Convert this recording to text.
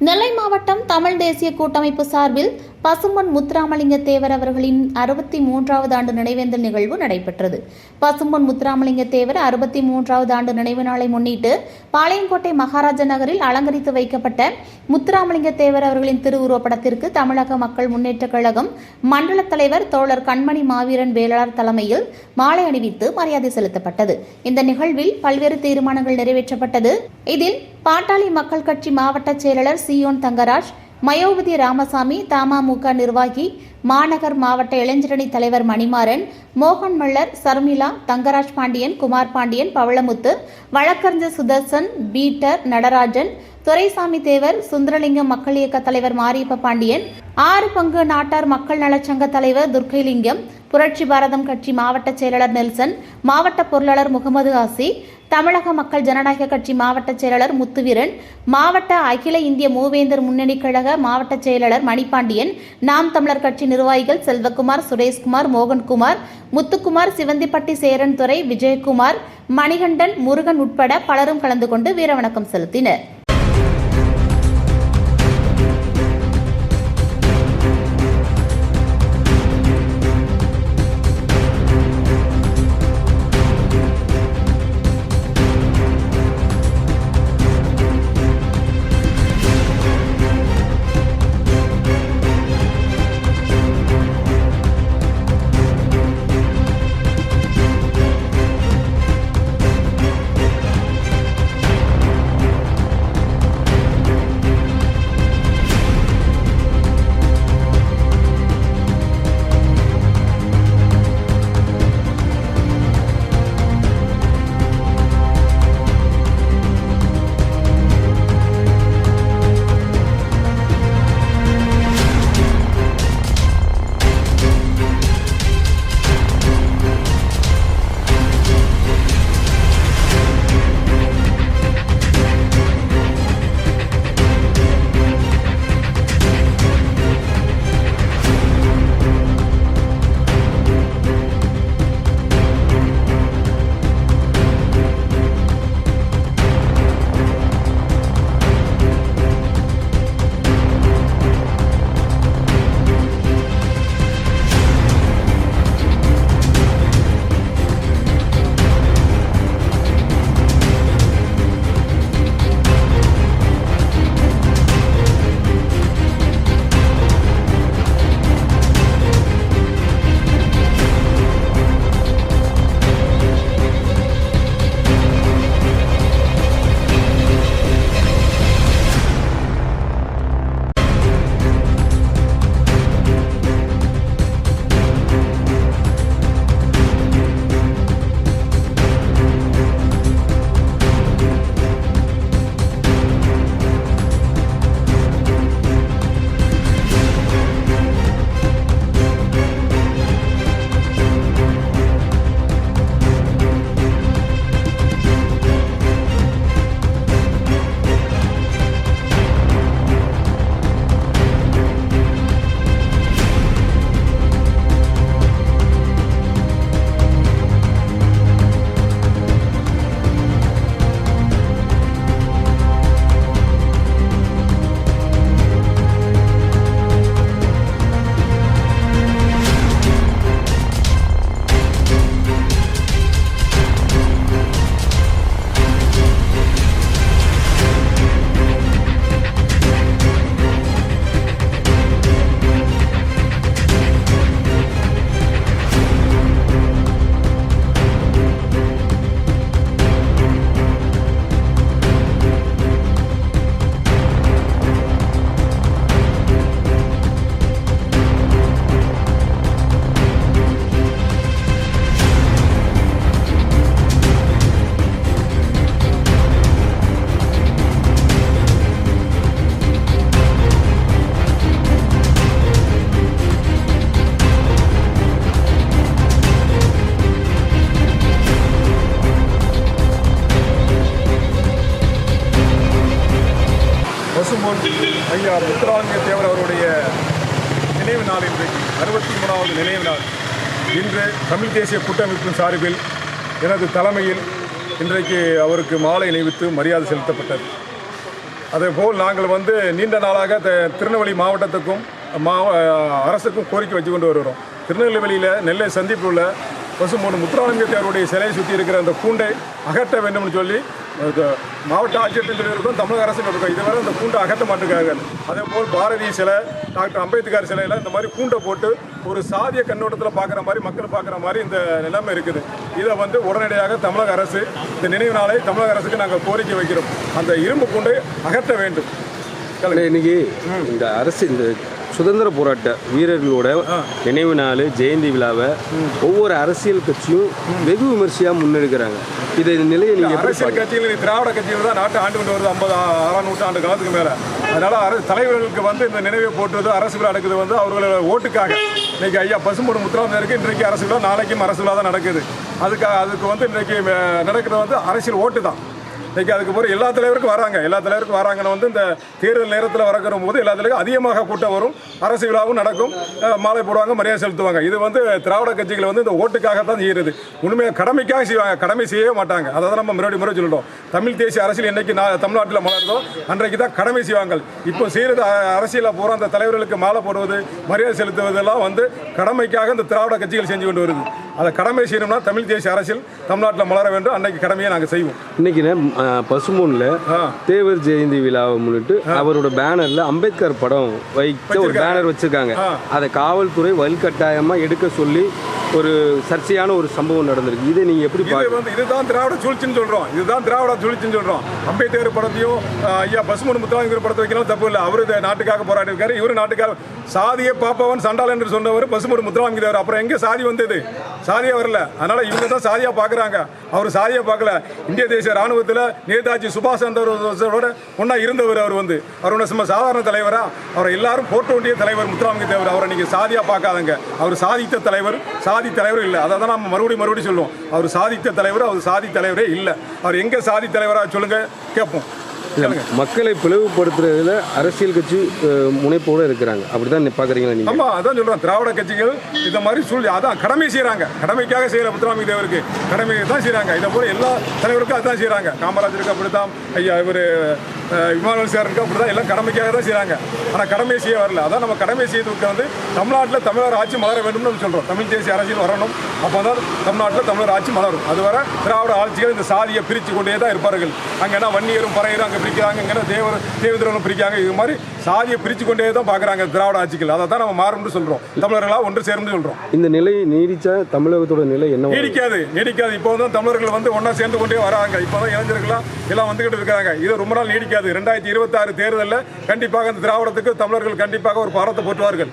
நெல்லை மாவட்டம் தமிழ் தேசிய கூட்டமைப்பு சார்பில் பசும்பொன் முத்துராமலிங்க தேவர் அவர்களின் அறுபத்தி மூன்றாவது ஆண்டு நினைவேந்தல் நிகழ்வு நடைபெற்றது. பசும்பொன் முத்துராமலிங்க தேவர் அறுபத்தி மூன்றாவது ஆண்டு நினைவு நாளை முன்னிட்டு பாளையங்கோட்டை மகாராஜா நகரில் அலங்கரித்து வைக்கப்பட்ட முத்துராமலிங்க தேவர் அவர்களின் திருவுருவப்படத்திற்கு தமிழக மக்கள் முன்னேற்றக் கழகம் மண்டல தலைவர் தோழர் கண்மணி மாவீரன் வேளாளர் தலைமையில் மாலை அணிவித்து மரியாதை செலுத்தப்பட்டது. இந்த நிகழ்வில் பல்வேறு தீர்மானங்கள் நிறைவேற்றப்பட்டது. இதில் பாட்டாளி மக்கள் கட்சி மாவட்ட செயலாளர் சியோன் தங்கராஜ் மயோபதி ராமசாமி தமாமுக நிர்வாகி மாநகர் மாவட்ட இளைஞரணி தலைவர் மணிமாறன் மோகன் மல்லர் சர்மிளா தங்கராஜ் பாண்டியன் குமார் பாண்டியன் பவளமுத்து வழக்கறிஞர் சுதர்சன் பீட்டர் நடராஜன் துரைசாமி தேவர் சுந்தரலிங்கம் மக்கள் இயக்க தலைவர் மாரியப்ப பாண்டியன் ஆறு பங்கு நாட்டார் மக்கள் நலச்சங்க தலைவர் துர்கைலிங்கம் புரட்சி பாரதம் கட்சி மாவட்ட செயலாளர் நெல்சன் மாவட்ட பொருளாளர் முகமது ஆசி தமிழக மக்கள் ஜனநாயக கட்சி மாவட்ட செயலாளர் முத்துவீரன் மாவட்ட அகில இந்திய மூவேந்தர் முன்னணி கழக மாவட்ட செயலாளர் மணிபாண்டியன் நாம் தமிழர் கட்சி நிர்வாகிகள் செல்வகுமார் சுரேஷ்குமார் மோகன்குமார் முத்துக்குமார் சிவந்திப்பட்டி சேரன் துறை விஜயகுமார் மணிகண்டன் முருகன் உட்பட பலரும் கலந்து கொண்டு வீரவணக்கம் செலுத்தினர். முத்துராமலிங்க தேவர் அவருடைய நினைவு நாள் இன்றைக்கு அறுபத்தி மூணாவது நினைவு நாள். இன்று தமிழ் தேசிய கூட்டமைப்பின் சார்பில் எனது தலைமையில் இன்றைக்கு அவருக்கு மாலை அணிவித்து மரியாதை செலுத்தப்பட்டது. அதேபோல் நாங்கள் வந்து நீண்ட நாளாக த- திருநெல்வேலி மாவட்டத்துக்கும் மாவ அரசுக்கும் கோரிக்கை வச்சு கொண்டு வருகிறோம். திருநெல்வேலியில் நெல்லை சந்திப்பில் உள்ள பசுமூணு முத்துராமலிங்கத்தேவருடைய சிலையை சுற்றி இருக்கிற அந்த கூண்டை அகற்ற வேண்டும்னு சொல்லி மாவட்ட ஆட்சியர்கள் இருக்கும் தமிழக அரசு இருக்கும் இதுவரை அந்த கூண்டை அகற்ற மாட்டேங்கிறார்கள் அதே போல் பாரதி சிலை டாக்டர் அம்பேத்கர் சிலையில் இந்த மாதிரி கூண்டை போட்டு ஒரு சாதிய கண்ணோட்டத்தில் பார்க்குற மாதிரி மக்கள் பார்க்குற மாதிரி இந்த நிலைமை இருக்குது. இதை வந்து உடனடியாக தமிழக அரசு இந்த நினைவு நாளை தமிழக அரசுக்கு நாங்கள் கோரிக்கை வைக்கிறோம். அந்த இரும்பு கூண்டை அகற்ற வேண்டும். இன்னைக்கு இந்த அரசு இந்த சுதந்திர போராட்ட வீரர்களோட நினைவு நாள் ஜெயந்தி விழாவை ஒவ்வொரு அரசியல் கட்சியும் வெகு விமர்சையா முன்னெடுக்கிறாங்க. இதை இந்த நிலையை நீங்க எப்படி அரசியல் கட்சிகள் இது திராவிட கட்சிகள் தான் நாட்டை ஆண்டு கொண்டு வருது ஐம்பது ஆறாம் நூற்றாண்டு காலத்துக்கு மேலே. அதனால அரசு தலைவர்களுக்கு வந்து இந்த நினைவை போட்டுறது அரசு விழா நடக்குது வந்து அவர்களோட ஓட்டுக்காக. இன்னைக்கு ஐயா பசும்பொடு முத்துராமன் இருக்கு இன்றைக்கு அரசு விழா நாளைக்கும் அரசு விழா தான் நடக்குது. அதுக்காக அதுக்கு வந்து இன்றைக்கு நடக்கிறது வந்து அரசியல் ஓட்டு தான். இன்னைக்கு அதுக்கு பிறகு எல்லா தலைவருக்கும் வராங்க. எல்லா தலைவருக்கும் வராங்கன்னு வந்து இந்த தேர்தல் நேரத்தில் வரக்கிற போது எல்லா தலைவருக்கும் அதிகமாக கூட்டம் வரும். அரசு விழாவும் நடக்கும். மாலை போடுவாங்க மரியாதை செலுத்துவாங்க. இது வந்து திராவிட கட்சிகள் வந்து இந்த ஓட்டுக்காக தான் செய்கிறது உண்மையாக கடமைக்காக செய்வாங்க. கடமை செய்யவே மாட்டாங்க. அதை தான் நம்ம மறுபடியும் முறை சொல்லிட்டோம். தமிழ் தேசிய அரசியல் என்னைக்கு நான் தமிழ்நாட்டில் மலர்ந்தோ அன்றைக்கு தான் கடமை செய்வாங்க. இப்போ செய்கிறது அரசியலில் போகிற அந்த தலைவர்களுக்கு மாலை போடுவது மரியாதை செலுத்துவதெல்லாம் வந்து கடமைக்காக இந்த திராவிட கட்சிகள் செஞ்சு கொண்டு வருது. அதை கடமை செய்யணும்னா தமிழ் தேசிய அரசியல் தமிழ்நாட்டில் மலர வேண்டும். அன்னைக்கு கடமையை நாங்கள் செய்வோம். இன்னைக்கு பசுமூன்ல. தேவர் ஜெயந்தி விழாவை முன்னிட்டு அவரோட பேனர்ல அம்பேத்கர் படம் வைக்க ஒரு பேனர் வச்சிருக்காங்க. அதை காவல்துறை வலுக்கட்டாயமா எடுக்க சொல்லி ஒரு சர்ச்சையான ஒரு சம்பவம் நடந்திருக்கு. இதை நீங்க எப்படி வந்து இதுதான் திராவிட சூழ்ச்சின்னு சொல்றோம். இதுதான் திராவிட சூழ்ச்சின்னு சொல்றோம். அம்பேத்கர் படத்தையும் ஐயா பசுமன் முத்துராமலிங்கர் படத்தை வைக்கலாம் தப்பு இல்லை. அவரு நாட்டுக்காக போராடி இருக்காரு. இவரு நாட்டுக்காக சாதியை பாப்பவன் சண்டால் என்று சொன்னவர் பசுமன் முத்துராமலிங்கர் அப்புறம் எங்க சாதி வந்தது? சாதியா வரல. அதனால இவங்க தான் சாதியா பாக்குறாங்க. அவர் சாதியா பார்க்கல இந்திய தேசிய ராணுவத்தில் நேதாஜி சுபாஷ் சந்திரோட ஒன்னா இருந்தவர் அவர் வந்து. அவர் ஒன்றும் சும்மா சாதாரண தலைவரா? அவரை எல்லாரும் போட்ட வேண்டிய தலைவர் முத்துராமலிங்க தேவர் அவரை நீங்க சாதியா பார்க்காதங்க அவர் சாதித்த தலைவர் சாதி தலைவர் இல்லை. அதை தான் நம்ம மறுபடியும் மறுபடியும் சொல்லுவோம். அவர் சாதித்த தலைவர் அவர் சாதி தலைவரே இல்லை. அவர் எங்க சாதி தலைவரா சொல்லுங்க? கேட்போம் மக்களை பிளவுபடுத்துறதுல அரசியல் கட்சி முனைப்போடு முனைப்போட இருக்கிறாங்க. அப்படிதான் பாக்குறீங்களா நீங்க? ஆமா அதான் சொல்றேன். திராவிட கட்சிகள் இந்த மாதிரி சூழ்நிலை அதான் கடமை செய்யறாங்க கடமைக்காக செய்யற முத்துராமி தேவருக்கு கடமை தான் செய்யறாங்க இதை போல எல்லா தலைவருக்கும் அதான் செய்யறாங்க காமராஜருக்கு அப்படித்தான் ஐயா இவர் விமானல் அப்படி அப்படிதான் எல்லாம் கடமைக்காக தான் செய்கிறாங்க ஆனால் கடமை செய்ய வரல. அதான் நம்ம கடமை செய்வதற்கு வந்து தமிழ்நாட்டில் தமிழர் ஆட்சி மலர வேண்டும்னு நம்ம சொல்கிறோம் தமிழ் தேசிய அரசியல் வரணும். அப்போ தான் தமிழ்நாட்டில் தமிழர் ஆட்சி மலரும். அதுவரை திராவிட ஆட்சிகள் இந்த சாதியை பிரித்து கொண்டே தான் இருப்பார்கள். அங்கன்னா வன்னியரும் பறையரும் அங்கே பிரிக்கிறாங்க இங்கே தேவர் தேவேந்திரனும் பிரிக்காங்க இது மாதிரி சாதியை பிரித்து கொண்டே தான் பார்க்குறாங்க திராவிட ஆட்சிகள். அதை தான் நம்ம மாறும்னு சொல்கிறோம் தமிழர்களாக ஒன்று சேர்ந்து சொல்கிறோம் இந்த நிலை நீடிச்சா தமிழகத்தோட நிலை என்ன நீடிக்காது நீடிக்காது. இப்போ தான் தமிழர்கள் வந்து ஒன்றா சேர்ந்து கொண்டே வராங்க. இப்போ தான் இளைஞர்கள்லாம் எல்லாம் வந்துகிட்டு இருக்காங்க. இது ரொம்ப நாள் நீடிக்காது. ரெண்டாயிரத்தி இருபத்தாறு தேர்தலில் கண்டிப்பாக இந்த திராவிடத்துக்கு தமிழர்கள் கண்டிப்பாக ஒரு பாரத்தை போட்டுவார்கள்